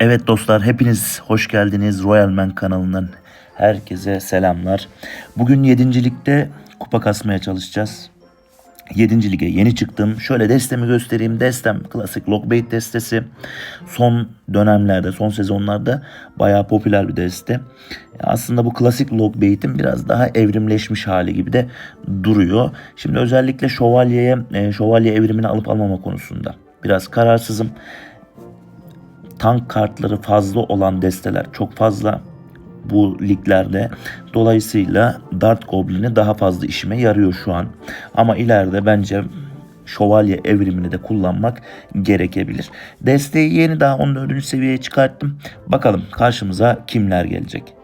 Evet dostlar hepiniz hoş geldiniz Royal Man kanalından. Herkese selamlar. Bugün 7. ligde kupa kasmaya çalışacağız. 7. lige yeni çıktım. Şöyle destemi göstereyim. Destem klasik Lockbait destesi. Son dönemlerde, son sezonlarda bayağı popüler bir deste. Aslında bu klasik Lockbait'in biraz daha evrimleşmiş hali gibi de duruyor. Şimdi özellikle şövalyeye, e, şövalye evrimini alıp almama konusunda biraz kararsızım tank kartları fazla olan desteler çok fazla bu liglerde. Dolayısıyla Dart Goblin'i daha fazla işime yarıyor şu an. Ama ileride bence şövalye evrimini de kullanmak gerekebilir. Desteği yeni daha 14. seviyeye çıkarttım. Bakalım karşımıza kimler gelecek.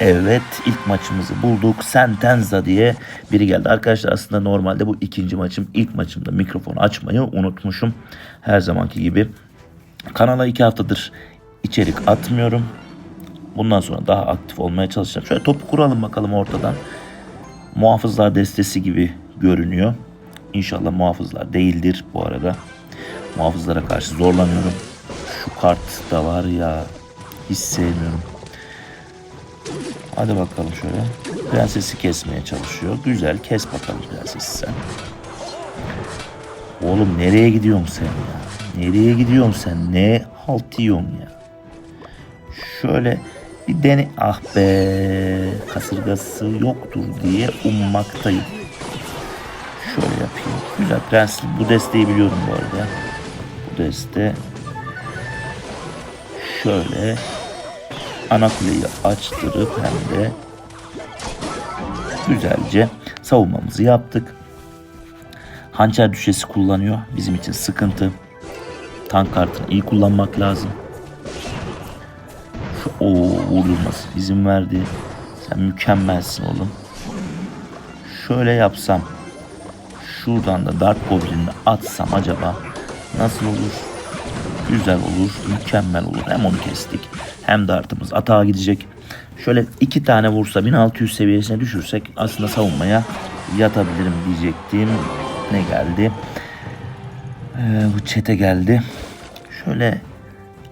Evet ilk maçımızı bulduk. Sentenza diye biri geldi. Arkadaşlar aslında normalde bu ikinci maçım. ilk maçımda mikrofonu açmayı unutmuşum. Her zamanki gibi. Kanala iki haftadır içerik atmıyorum. Bundan sonra daha aktif olmaya çalışacağım. Şöyle topu kuralım bakalım ortadan. Muhafızlar destesi gibi görünüyor. İnşallah muhafızlar değildir bu arada. Muhafızlara karşı zorlanıyorum. Şu kart da var ya hiç sevmiyorum. Hadi bakalım şöyle. Prensesi kesmeye çalışıyor. Güzel kes bakalım prensesi sen. Oğlum nereye gidiyorsun sen ya? Nereye gidiyorsun sen? Ne halt yiyorsun ya? Şöyle bir dene... Ah be kasırgası yoktur diye ummaktayım. Şöyle yapayım. Güzel prens bu desteği biliyorum bu arada. Bu deste şöyle ana kuleyi açtırıp hem de güzelce savunmamızı yaptık. Hançer düşesi kullanıyor. Bizim için sıkıntı. Tank kartını iyi kullanmak lazım. O vurulması izin verdi. Sen mükemmelsin oğlum. Şöyle yapsam. Şuradan da Dark Goblin'i atsam acaba nasıl olur? Güzel olur, mükemmel olur. Hem onu kestik hem dartımız atağa gidecek. Şöyle iki tane vursa 1600 seviyesine düşürsek aslında savunmaya yatabilirim diyecektim. Ne geldi? Ee, bu çete geldi. Şöyle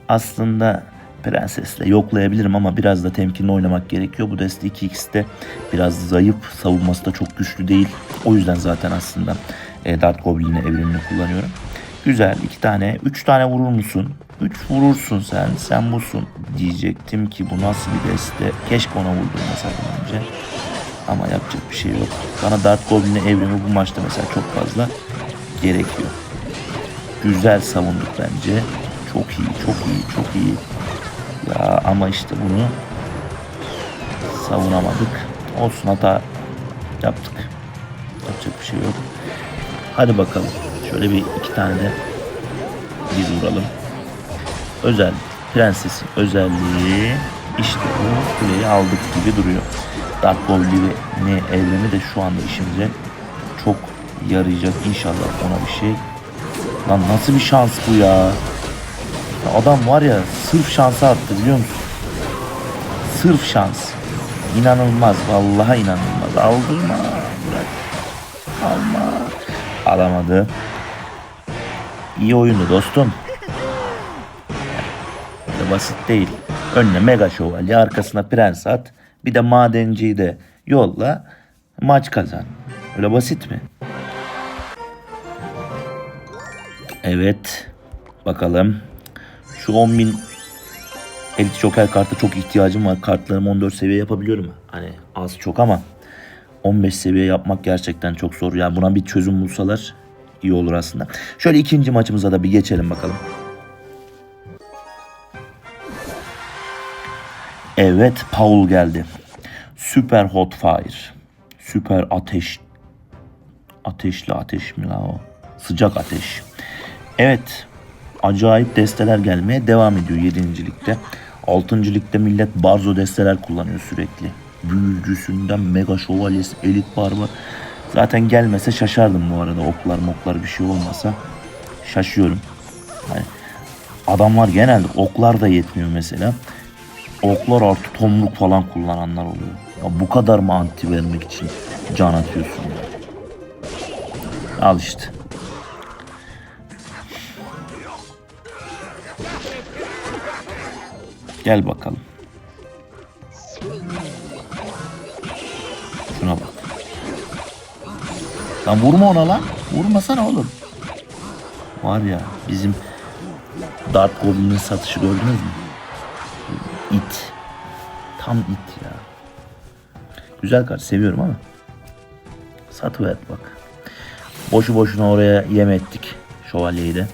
aslında prensesle yoklayabilirim ama biraz da temkinli oynamak gerekiyor. Bu deste 2x'te biraz zayıf. Savunması da çok güçlü değil. O yüzden zaten aslında e, Dart Goblin'e evrimini kullanıyorum. Güzel iki tane, üç tane vurur musun? Üç vurursun sen, sen busun diyecektim ki bu nasıl bir deste. Keşke ona vurdurmasaydım önce. Ama yapacak bir şey yok. Bana Dart Goblin'e evrimi bu maçta mesela çok fazla gerekiyor. Güzel savunduk bence. Çok iyi, çok iyi, çok iyi. Ya ama işte bunu savunamadık. Olsun hata yaptık. Yapacak bir şey yok. Hadi bakalım. Şöyle bir iki tane de biz vuralım. Özel prensesin özelliği işte bu kuleyi aldık gibi duruyor. Dark Goblin'i evrimi de şu anda işimize çok yarayacak inşallah ona bir şey. Lan nasıl bir şans bu ya? ya adam var ya sırf şansa attı biliyor musun? Sırf şans. İnanılmaz vallahi inanılmaz. Aldırma bırak. Alma. Alamadı. İyi oyundu dostum. Basit değil. Önüne mega şövalye, arkasına prens at. Bir de madenciyi de yolla. Maç kazan. Öyle basit mi? Evet. Bakalım. Şu 10.000 Elit Joker kartı çok ihtiyacım var. Kartlarımı 14 seviye yapabiliyorum. Hani az çok ama 15 seviye yapmak gerçekten çok zor. Yani buna bir çözüm bulsalar iyi olur aslında. Şöyle ikinci maçımıza da bir geçelim bakalım. Evet Paul geldi. Süper Hot Fire. Süper ateş. Ateşli ateş mi la o? Sıcak ateş. Evet. Acayip desteler gelmeye devam ediyor 7. ligde. 6. ligde millet barzo desteler kullanıyor sürekli. Büyücüsünden mega şövalyesi, elit barbar. Zaten gelmese şaşardım bu arada. Oklar moklar bir şey olmasa şaşıyorum. Hani adamlar genelde oklar da yetmiyor mesela oklar artı tomruk falan kullananlar oluyor. Ya bu kadar mı anti vermek için can atıyorsun ya? Al işte. Gel bakalım. Şuna bak. Lan vurma ona lan. Vurmasana oğlum. Var ya bizim Dart Goblin'in satışı gördünüz mü? İt. Tam it ya. Güzel kart seviyorum ama. Satıver bak. Boşu boşuna oraya yem ettik. Şövalyeyi de.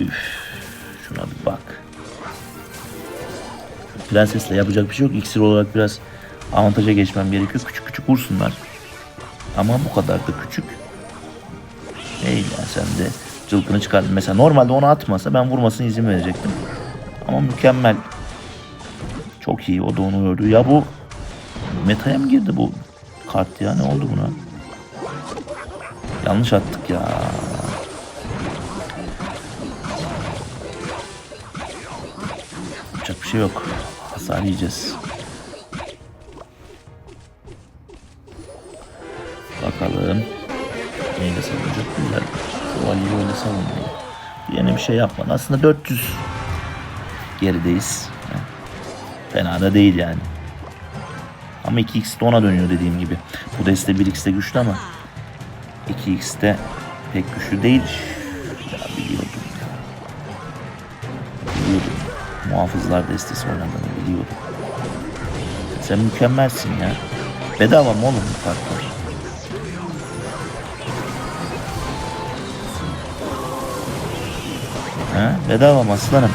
Üf, şuna bir bak. Prensesle yapacak bir şey yok. İksir olarak biraz avantaja geçmem gerekiyor. Küçük küçük vursunlar. Ama bu kadar da küçük. Değil ya sen de cılkını çıkardın. Mesela normalde onu atmasa ben vurmasına izin verecektim. Ama mükemmel. Çok iyi o da onu gördü. Ya bu metaya mı girdi bu kart ya? Ne oldu buna? Yanlış attık ya. Yapacak bir şey yok. Hasar yiyeceğiz. Bakalım. Neyle savunacak güzel. Şövalyeyi öyle savunmayı. Yine bir şey yapmadı. Aslında 400 gerideyiz. Fena da değil yani. Ama 2x de ona dönüyor dediğim gibi. Bu deste 1x de güçlü ama 2x de pek güçlü değil. Ya biliyordum ya. Biliyordum. Muhafızlar destesi oynadığını biliyordum. Sen mükemmelsin ya. Bedava mı oğlum bu kartlar? Ha? Bedava mı aslanım?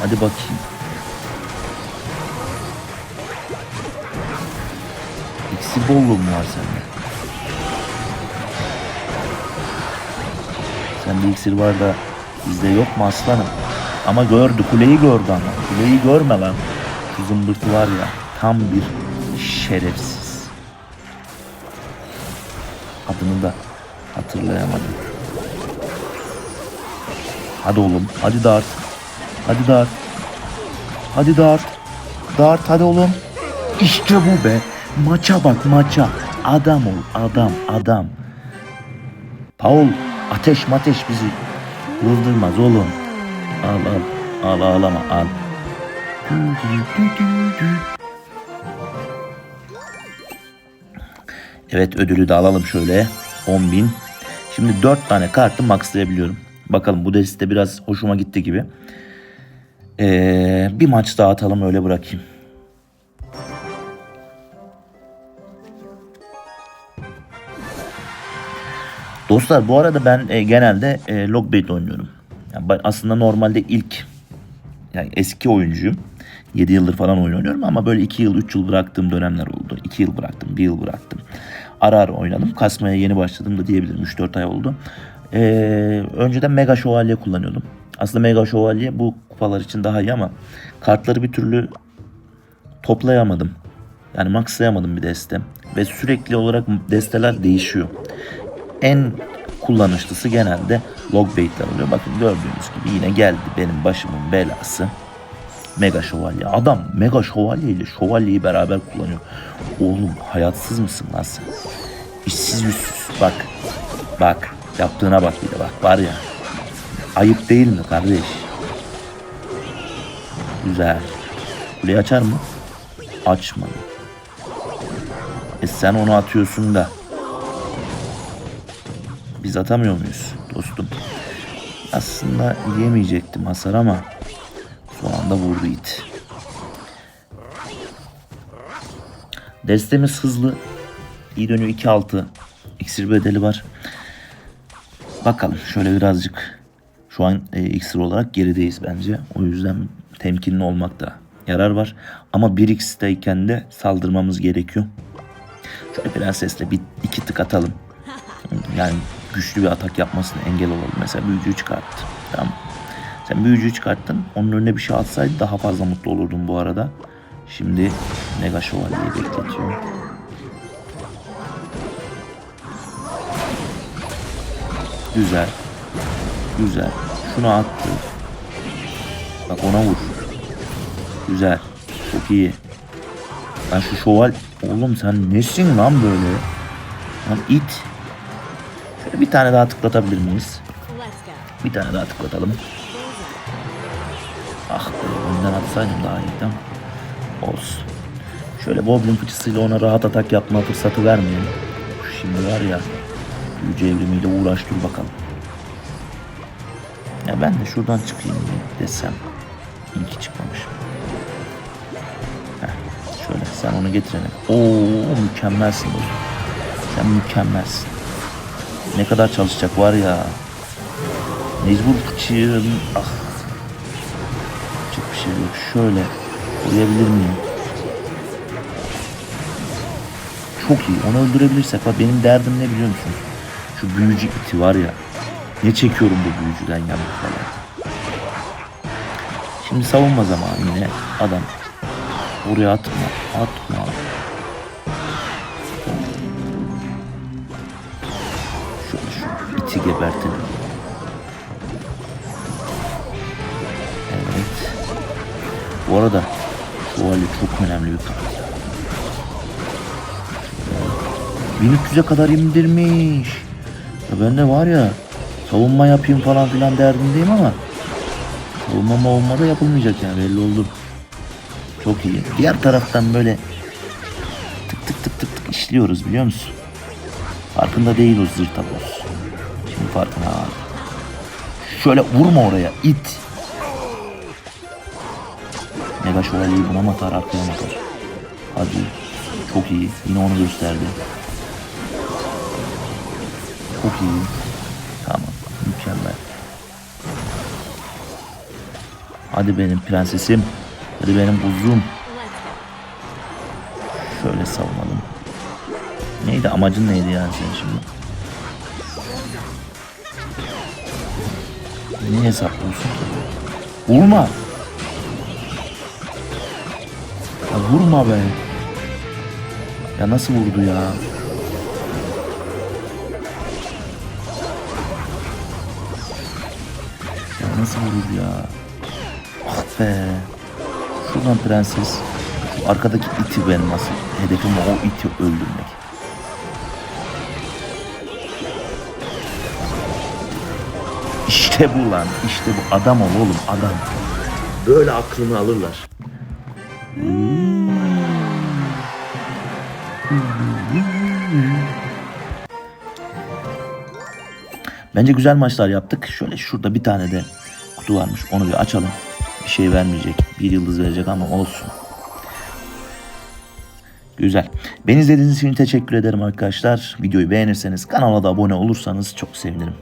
Hadi bakayım. İksir bolluğu mu var sende? Sende iksir var da bizde yok mu aslanım? Ama gördü, kuleyi gördü ama. Kuleyi görme lan. Şu zımbırtı var ya, tam bir şerefsiz. Adını da hatırlayamadım. Hadi oğlum, hadi dart. Hadi dart. Hadi dart. Dart hadi oğlum. İşte bu be. Maça bak maça. Adam ol, adam, adam. Paul, ateş mateş bizi vurdurmaz oğlum. Al al, al ağlama al. Evet ödülü de alalım şöyle. 10.000. Şimdi 4 tane kartı maxlayabiliyorum. Bakalım bu deste biraz hoşuma gitti gibi. Ee, bir maç daha atalım öyle bırakayım. Dostlar bu arada ben e, genelde e, Logbait oynuyorum. Yani ben aslında normalde ilk yani eski oyuncuyum. 7 yıldır falan oyun oynuyorum ama böyle 2 yıl 3 yıl bıraktığım dönemler oldu. 2 yıl bıraktım, 1 yıl bıraktım. Ara ara oynadım. Kasmaya yeni başladım da diyebilirim. 3-4 ay oldu. Ee, önceden Mega Şövalye kullanıyordum. Aslında Mega Şövalye bu kupalar için daha iyi ama kartları bir türlü toplayamadım. Yani maxlayamadım bir deste. Ve sürekli olarak desteler değişiyor. En kullanışlısı genelde Logbait'ler oluyor. Bakın gördüğünüz gibi yine geldi benim başımın belası. Mega şövalye. Adam mega şövalye ile şövalyeyi beraber kullanıyor. Oğlum hayatsız mısın lan sen? İşsiz yüzsüz. Bak. Bak. Yaptığına bak bir de bak. Var ya. Ayıp değil mi kardeş? Güzel. Kuleyi açar mı? Açmadı. E sen onu atıyorsun da. Biz atamıyor muyuz dostum? Aslında yemeyecektim hasar ama son anda vurdu it. Destemiz hızlı. İyi dönüyor 2-6. İksir bedeli var. Bakalım şöyle birazcık şu an e, iksir olarak gerideyiz bence. O yüzden temkinli olmakta yarar var. Ama 1x'teyken de saldırmamız gerekiyor. Şöyle prensesle bir iki tık atalım. Yani güçlü bir atak yapmasına engel olalım. Mesela büyücüyü çıkarttı. Tamam. Sen büyücüyü çıkarttın. Onun önüne bir şey atsaydı daha fazla mutlu olurdum bu arada. Şimdi Mega Şövalyeyi bekletiyor. Güzel. Güzel. Şunu attı. Bak ona vur. Güzel. Çok iyi. Lan şu şoval... Oğlum sen nesin lan böyle? Lan it. Şöyle bir tane daha tıklatabilir miyiz? Bir tane daha tıklatalım. Ah be önden atsaydım daha iyiydi ama. Olsun. Şöyle Goblin fıçısıyla ona rahat atak yapma fırsatı vermeyelim. Şimdi var ya büyücü evrimiyle uğraş dur bakalım. Ya ben de şuradan çıkayım desem. İyi ki çıkmamışım. Heh, şöyle sen onu getirene. Oo mükemmelsin dostum. Sen mükemmelsin. Ne kadar çalışacak var ya. Mecbur fıçığın. Ah. Çok bir şey yok. Şöyle koyabilir miyim? Çok iyi. Onu öldürebilirsek. Bak benim derdim ne biliyor musun? Şu büyücü iti var ya. Ne çekiyorum bu büyücüden yalnız falan. Şimdi savunma zamanı yine. Adam oraya atma. Atma. Şöyle şu iti gebertelim. Evet. Bu arada şövalye çok önemli bir kart. 1300'e kadar indirmiş. Ya ben de var ya savunma yapayım falan filan derdindeyim ama savunma savunma da yapılmayacak yani belli oldu. Çok iyi. Diğer taraftan böyle tık tık tık tık tık işliyoruz biliyor musun? Farkında değil o zırh taboz. Şimdi farkına vardım. Şöyle vurma oraya it. Mega şövalyeyi buna mı atar arkaya mı atar? Hadi. Çok iyi. Yine onu gösterdi. Çok iyi. Tamam. Mükemmel. Hadi benim prensesim. Hadi benim go. Şöyle savunalım. Neydi amacın neydi yani senin şimdi? Niye hesaplıyorsun ki? Vurma. Ya vurma be. Ya nasıl vurdu ya? Ya nasıl vurdu ya? Be. Şuradan prenses. Şu arkadaki iti benim asıl. Hedefim o iti öldürmek. İşte bu lan. İşte bu. Adam ol oğlum adam. Böyle aklını alırlar. Bence güzel maçlar yaptık. Şöyle şurada bir tane de kutu varmış. Onu bir açalım. Bir şey vermeyecek. Bir yıldız verecek ama olsun. Güzel. Beni izlediğiniz için teşekkür ederim arkadaşlar. Videoyu beğenirseniz kanala da abone olursanız çok sevinirim.